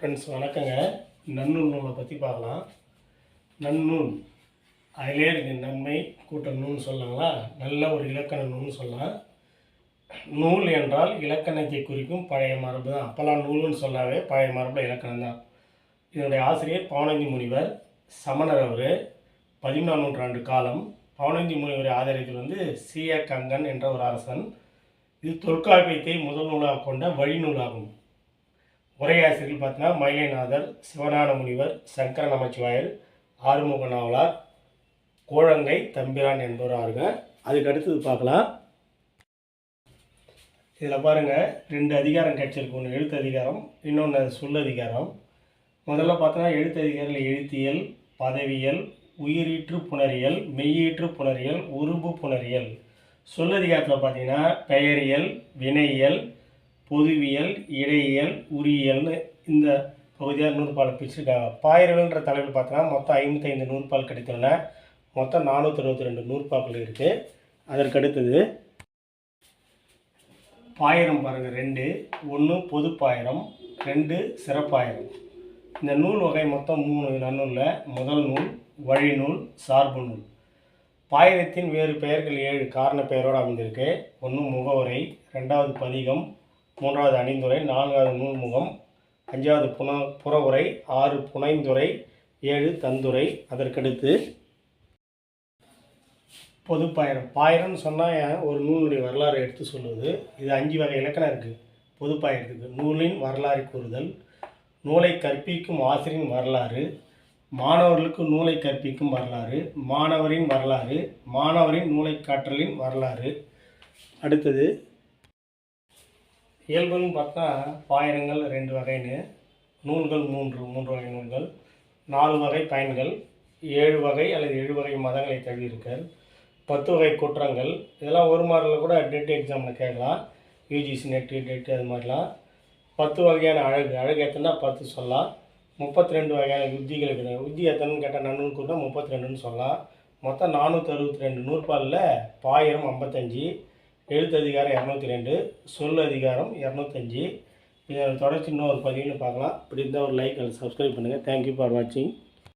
Friends வணக்கங்க. நன்னூல் நூலை பற்றி பார்க்கலாம். நன்னூல் அதிலே இருக்கு நன்மை கூட்டல் நூல்னு சொல்லலாங்களா? நல்ல ஒரு இலக்கண நூல்னு சொல்லலாம். நூல் என்றால் இலக்கணத்தை குறிக்கும் பழைய மரபு தான். அப்போல்லாம் நூல்னு சொல்லாவே பழைய மரபில் இலக்கணம் தான். இதனுடைய ஆசிரியர் பவனந்தி முனிவர் சமணர் அவர். பதிமூணாம் நூற்றாண்டு காலம் பவனந்தி முனிவரை ஆதரித்து வந்து சீய கங்கன் என்ற ஒரு அரசன். இது தொல்காப்பியத்தை முதல் நூலாக கொண்ட வழிநூலாகும். உரையாசிரியர்கள் பார்த்தீங்கன்னா மயிலைநாதர் சிவஞான முனிவர் சங்கர நமச்சிவாயர் ஆறுமுக நாவலார் கோழங்கை தம்பிரான் என்பவராருங்க. அதுக்கு அடுத்தது பார்க்கலாம். இதில் பாருங்கள் ரெண்டு அதிகாரம் கிடைச்சிருக்கு. ஒன்று எழுத்து அதிகாரம் இன்னொன்று சொல் அதிகாரம். முதல்ல பார்த்தோன்னா எழுத்து அதிகாரில் எழுத்தியல் பதவியல் உயிரீற்று புணரியல் மெய்யீற்று புணரியல் உருபு புணரியல். சொல்லதிகாரத்தில் பார்த்தீங்கன்னா பெயரியல் வினையியல் பொதுவியல் இடையியல் உரியியல்னு இந்த பகுதியாக நூற்பால் பிரிச்சுருக்காங்க. பாயிரல்ன்ற தலைப்பில் பார்த்தோன்னா மொத்தம் ஐம்பத்தைந்து நூற்பால் கிடைத்துள்ளன. மொத்தம் நானூற்றி அறுபத்தி ரெண்டு நூற்பாக்கள் இருக்குது அதற்கு அடுத்தது பாயிரம் பாருங்கள் ரெண்டு. ஒன்று பொது பாயிரம் ரெண்டு சிறப்பாயிரம். இந்த நூல் வகை மொத்தம் மூணு நன்னூலில். முதல் நூல் வழிநூல் சார்பு நூல். பாயிரத்தின் வேறு பெயர்கள் ஏழு காரண பெயரோடு அமைந்திருக்கு. ஒன்று முகவுரை ரெண்டாவது பதிகம் மூன்றாவது அணிந்துரை நான்காவது நூல்முகம் அஞ்சாவது புன புறவுரை ஆறு புனைந்துரை ஏழு தந்துரை. அதற்கடுத்து பொது பாயிரம் பாயிரம்னு சொன்னால் ஒரு நூலுடைய வரலாறு எடுத்து சொல்லுவது. இது அஞ்சு வகை இலக்கணம் இருக்குது பொது பாயிரத்துக்கு நூலின் வரலாறு கூறுதல். நூலை கற்பிக்கும் ஆசிரியரின் வரலாறு. மாணவர்களுக்கு நூலை கற்பிக்கும் வரலாறு. மாணவரின் வரலாறு. மாணவரின் நூலை காற்றலின் வரலாறு. அடுத்தது இயல்புன்னு பார்த்தா பாயிரங்கள் ரெண்டு வகைன்னு. நூல்கள் மூன்று மூன்று வகை நூல்கள். நாலு வகை பயன்கள் ஏழு வகை அல்லது ஏழு வகை மதங்களை தழுவியிருக்கல் பத்து வகை குற்றங்கள். இதெல்லாம் ஒரு மாடலில் கூட டெட் எக்ஸாமில் கேட்கலாம். யூஜிசி நெட்டு டெட்டு அது மாதிரிலாம். பத்து வகையான அழகு. அழகு எத்தனை பத்து சொல்லலாம். முப்பத்தி ரெண்டு வகையான யுத்திகள் இருக்குது. யுத்தி எத்தனைன்னு கேட்டால் நன்னு கூட முப்பத்தி ரெண்டுன்னு சொல்லலாம். மொத்தம் நானூற்றி அறுபத்தி ரெண்டு நூற்பாலில் பாயிரம் ஐம்பத்தஞ்சு. எழுத்து அதிகாரம் இரநூத்தி ரெண்டு சொல் அதிகாரம் இரநூத்தஞ்சு. இதோட தொடர்ச்சி இன்னும் ஒரு பதிவுன்னு பார்க்கலாம். இப்படி இருந்தால் ஒரு லைக் அண்ட் சப்ஸ்கிரைப் பண்ணுங்கள் தேங்க்யூ ஃபார் வாட்சிங்